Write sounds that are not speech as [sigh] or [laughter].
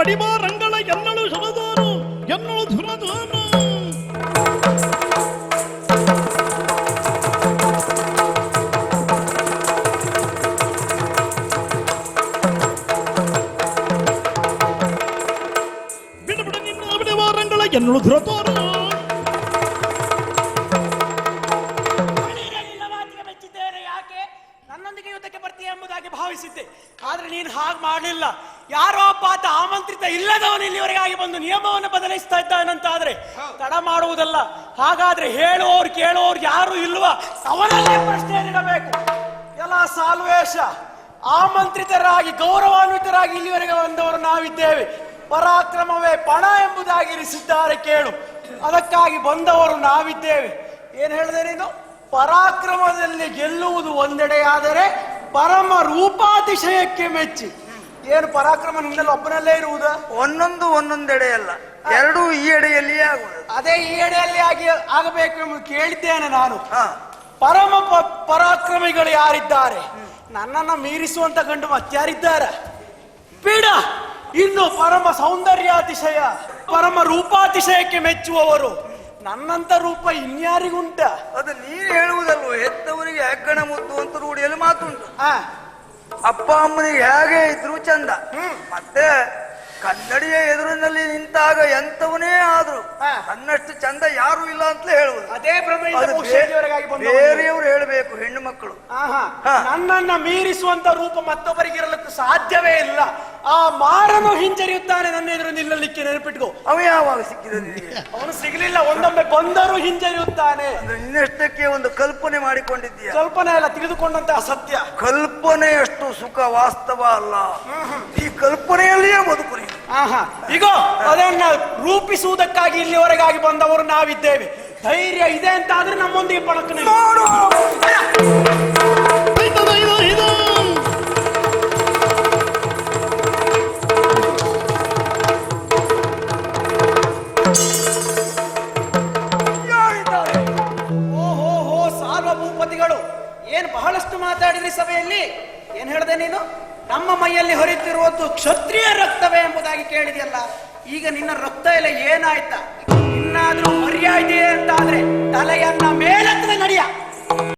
ಅಡಿಮಾರಂಗಳ ಎನ್ನಳು ಸುರದೋನು ಎನ್ನಳು ಧುರದೋನು ಬಿಡಬಿಡ ನಿನ್ನ ಎನ್ನಳು ಮಣಿಗೆ ನಿನ್ನ ಮಾತಿಗೆ ಮೆಚ್ಚಿದ್ದೇನೆ, ಯಾಕೆ ನನ್ನೊಂದಿಗೆ ಯುದ್ಧಕ್ಕೆ ಬರ್ತೀಯ ಎಂಬುದಾಗಿ ಭಾವಿಸಿದ್ದೆ. ಆದ್ರೆ ನೀನು ಹಾಗೆ ಮಾಡಲಿಲ್ಲ. ಯಾರೋ ಒಬ್ಬ ಆತ ಆಮಂತ್ರಿತ ಇಲ್ಲದವನು ಇಲ್ಲಿವರೆಗಾಗಿ ಬಂದು ನಿಯಮವನ್ನು ಬದಲಿಸ್ತಾ ಇದ್ದಾನಂತಾದ್ರೆ ತಡ ಮಾಡುವುದಲ್ಲ. ಹಾಗಾದ್ರೆ ಹೇಳುವವ್ರು ಕೇಳುವವ್ರು ಯಾರು ಇಲ್ವಾ? ಅವನಲ್ಲೇ ಪ್ರಶ್ನೆ ಇಡಬೇಕು ಎಲ್ಲ ಸಾಲ್ವೇಶ ಆಮಂತ್ರಿತರಾಗಿ ಗೌರವಾನ್ವಿತರಾಗಿ ಇಲ್ಲಿವರೆಗೆ ಬಂದವರು ನಾವಿದ್ದೇವೆ. ಪರಾಕ್ರಮವೇ ಪಣ ಎಂಬುದಾಗಿ ಇರಿಸಿದ್ದಾರೆ ಕೇಳು. ಅದಕ್ಕಾಗಿ ಬಂದವರು ನಾವಿದ್ದೇವೆ. ಏನ್ ಹೇಳಿದೆ ನೀನು? ಪರಾಕ್ರಮದಲ್ಲಿ ಗೆಲ್ಲುವುದು ಒಂದೆಡೆಯಾದರೆ ಪರಮ ರೂಪಾತಿಶಯಕ್ಕೆ ಮೆಚ್ಚಿ. ಏನು ಪರಾಕ್ರಮ ನಿನ್ನಲ್ಲಿ ಒಬ್ಬನಲ್ಲೇ ಇರುವುದು? ಒಂದೊಂದು ಒಂದೊಂದೆಡೆ ಅಲ್ಲ. ಎರಡೂ ಈ ಎಡೆಯಲ್ಲಿಯೇ ಆಗುವುದು. ಅದೇ ಈ ಎಡೆಯಲ್ಲಿ ಆಗಿ ಆಗಬೇಕು ಎಂಬುದು ಕೇಳಿದ್ದೇನೆ ನಾನು. ಪರಮ ಪ- ಪರಾಕ್ರಮಿಗಳು ಯಾರಿದ್ದಾರೆ? ನನ್ನನ್ನು ಮೀರಿಸುವಂತ ಗಂಡು ಮತ್ಯಾರಿದ್ದಾರೆ ಬೇಡ! ಇನ್ನು ಪರಮ ಸೌಂದರ್ಯಾತಿಶಯ ಪರಮ ರೂಪಾತಿಶಯಕ್ಕೆ ಮೆಚ್ಚುವವರು. ನನ್ನಂತ ರೂಪ ಇನ್ಯಾರಿಗುಂಟ? ಅದು ನೀನು ಹೇಳುವುದಲ್ವ? ಹೆತ್ತವರಿಗೆ ಹೆಗ್ಗಣ ಮುದ್ದು ಅಂತ ರೂಢಿಯಲ್ಲಿ ಮಾತುಂಟು. ಆ, ಅಪ್ಪ ಅಮ್ಮನಿಗೆ ಹೇಗೆ ಇದ್ರು ಚಂದ. ಮತ್ತೆ ಕನ್ನಡಿಯ ಎದುರಿನಲ್ಲಿ ನಿಂತಾಗ ಎಂತವನೇ ಆದ್ರು ತನ್ನಷ್ಟು ನನ್ನಷ್ಟು ಚಂದ ಯಾರು ಇಲ್ಲ ಅಂತಲೇ ಹೇಳುವುದು. ಅದೇ. ಬೇರೆಯವರು ಹೇಳಬೇಕು ಹೆಣ್ಣು ಮಕ್ಕಳು. ನನ್ನನ್ನ ಮೀರಿಸುವಂತ ರೂಪ ಮತ್ತೊಬ್ಬರಿಗಿರಲಿಕ್ಕೆ ಸಾಧ್ಯವೇ ಇಲ್ಲ. ಆ ಮಾರನು ಹಿಂಜರಿಯುತ್ತಾನೆ ನನ್ನ ಎದುರು ನಿಲ್ಲಲಿಕ್ಕೆ ನೆನಪಿಟ್ಕೋ. ಅವ ಯಾವಾಗ ಸಿಕ್ಕಿದ ನಿನಗೆ [laughs] ಅವನು ಸಿಗಲಿಲ್ಲ ಒಂದೊಮ್ಮೆ ಬಂದರೂ ಹಿಂಜರಿಯುತ್ತಾನೆ. ಅಂದ್ರೆ ನಿನ್ನಷ್ಟಕ್ಕೆ ಒಂದು ಕಲ್ಪನೆ ಮಾಡಿಕೊಂಡಿದ್ದೀಯ? ಕಲ್ಪನೆ ಅಲ್ಲ ತಿಳಿದುಕೊಂಡಂತಹ ಸತ್ಯ ಕಲ್ಪನೆಯಷ್ಟು ಸುಖ ವಾಸ್ತವ ಅಲ್ಲ. ಈ ಕಲ್ಪನೆಯಲ್ಲಿಯೇ ಬದುಕು ನೀನು. ಆಹಾ. ಈಗ ಅದನ್ನ ರೂಪಿಸುವುದಕ್ಕಾಗಿ ಇಲ್ಲಿವರೆಗಾಗಿ ಬಂದವರು ನಾವಿದ್ದೇವೆ. ಧೈರ್ಯ ಇದೆ ಅಂತ ಆದ್ರೆ ನಮ್ಮೊಂದಿಗೆ ಪಳಕನೆ ಐತದ ಸಾರ್ವಭೂಪತಿಗಳು ಏನ್ ಬಹಳಷ್ಟು ಮಾತಾಡಿದ್ರಿ ಸಭೆಯಲ್ಲಿ? ಏನ್ ಹೇಳ್ದೆ ನೀನು? ನಮ್ಮ ಮೈಯಲ್ಲಿ ಹೊರಿತಿರುವುದು ಕ್ಷತ್ರಿಯ ರಕ್ತವೇ ಎಂಬುದಾಗಿ ಕೇಳಿದೆಯಲ್ಲ, ಈಗ ನಿನ್ನ ರಕ್ತ ಎಲ್ಲ ಏನಾಯ್ತಾ? ಇನ್ನಾದ್ರೂ ಮರ್ಯಾದೆ ಅಂತ ಆದ್ರೆ ತಲೆಯನ್ನ ಮೇಲತ್ತದೆ ನಡಿಯ.